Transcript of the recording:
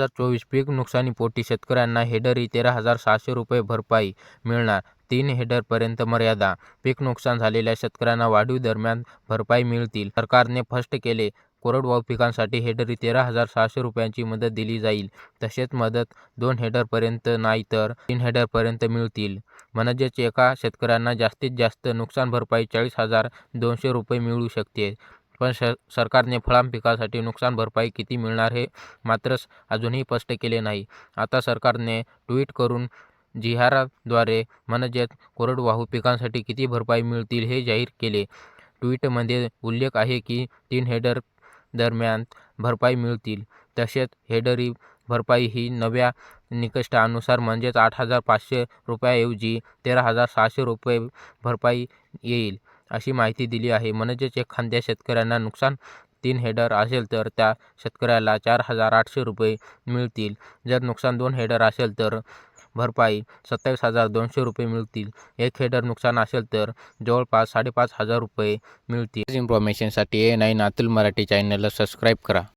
हजार चोवीस पीक नुकसानीपोटी शेतकऱ्यांना हेक्टरी तेरा हजार सहाशे रुपये भरपाई मिळणार. तीन हेक्टरपर्यंत मर्यादा. पीक नुकसान झालेल्या शेतकऱ्यांना वाढीव दरम्यान भरपाई मिळतील. सरकारने स्पष्ट केले कोरडवाहू पिकांसाठी हेक्टरी तेरा हजार सहाशे रुपयांची मदत दिली जाईल. तसेच मदत दोन हेक्टरपर्यंत नाही तर तीन हेक्टरपर्यंत मिळतील. म्हणजेच एका शेतकऱ्यांना जास्तीत जास्त नुकसान भरपाई चाळीस हजार दोनशे रुपये मिळू शकते. पण श सरकारने फळां पिकासाठी नुकसान भरपाई किती मिळणार हे मात्र अजूनही स्पष्ट केले नाही. आता सरकारने ट्विट करून जिहाराद्वारे म्हणजेच कोरडवाहू पिकांसाठी किती भरपाई मिळतील हे जाहीर केले. ट्विटमध्ये उल्लेख आहे की तीन हेक्टर दरम्यान भरपाई मिळतील. तसेच हेक्टरी भरपाई ही नव्या निकषानुसार म्हणजेच आठ हजार पाचशे रुपयाऐवजी तेरा हजार सहाशे रुपये भरपाई येईल. अशी माहिती दिली आहे. म्हणजेच एखाद्या शेतकऱ्यांना नुकसान तीन हेडर असेल तर त्या शेतकऱ्याला चार हजार आठशे रुपये मिळतील. जर नुकसान दोन हेडर असेल तर भरपाई सत्तावीस हजार दोनशे रुपये मिळतील. एक हेडर नुकसान असेल तर जवळपास साडेपाच हजार रुपये मिळतील. इन्फॉर्मेशनसाठी ए नाईन अतुल मराठी चॅनलला सबस्क्राईब करा.